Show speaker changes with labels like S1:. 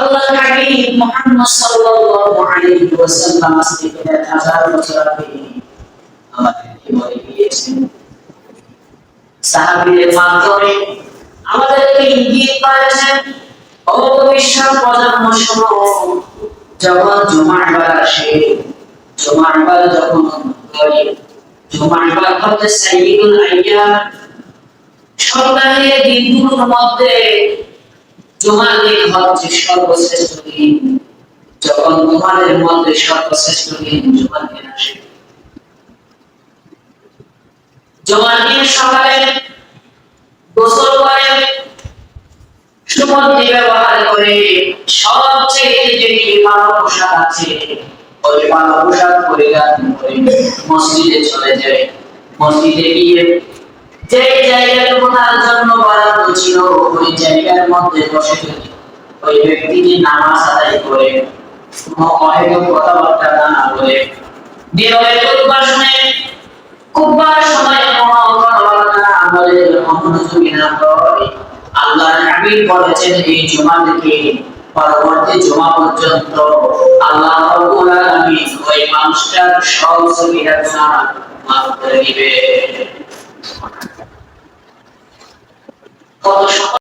S1: আল্লাহ হাবিব মুহাম্মদ সাল্লাল্লাহু আলাইহি ওয়াসাল্লাম আজ থেকে এক হাজার বছর আগে আমাদেরকে বলে গিয়েছেন। সাহাবীদের মাধ্যমে আমাদেরকে ইঙ্গিত প্রজন্ম যখন জুমার আসে, জুমার বার যখন হয় জুমার বার হচ্ছে আইয়াম। সপ্তাহের দিনগুলোর মধ্যে জুমার দিন হচ্ছে সর্বশ্রেষ্ঠ দিন। যখন তোমাদের মধ্যে সর্বশ্রেষ্ঠ দিন জুমার দিন আসে। দিন সকালে গোসল করে ব্যবহার করে, সবচেয়ে পোশাক আছে, ওই ভালো পোশাক করে মসজিদে চলে যায়। মসজিদে গিয়ে যে বরাদ্দ ছিল ওই জায়গার মধ্যে বসে যদি ওই ব্যক্তিটি নামাজ আদায় করে কোনো অহেতুক কথাবার্তা না বলে নীরবে খুতবা শুনে, খুতবার সময় কোনো কথাবার্তা না বলে না করে আল্লাহর হাবিব বলেছেন, এই জুমা থেকে পরবর্তী জুমা পর্যন্ত আল্লাহ রাব্বুল ওই মানুষটার সব গুনাহ মাফ করে দিবে কত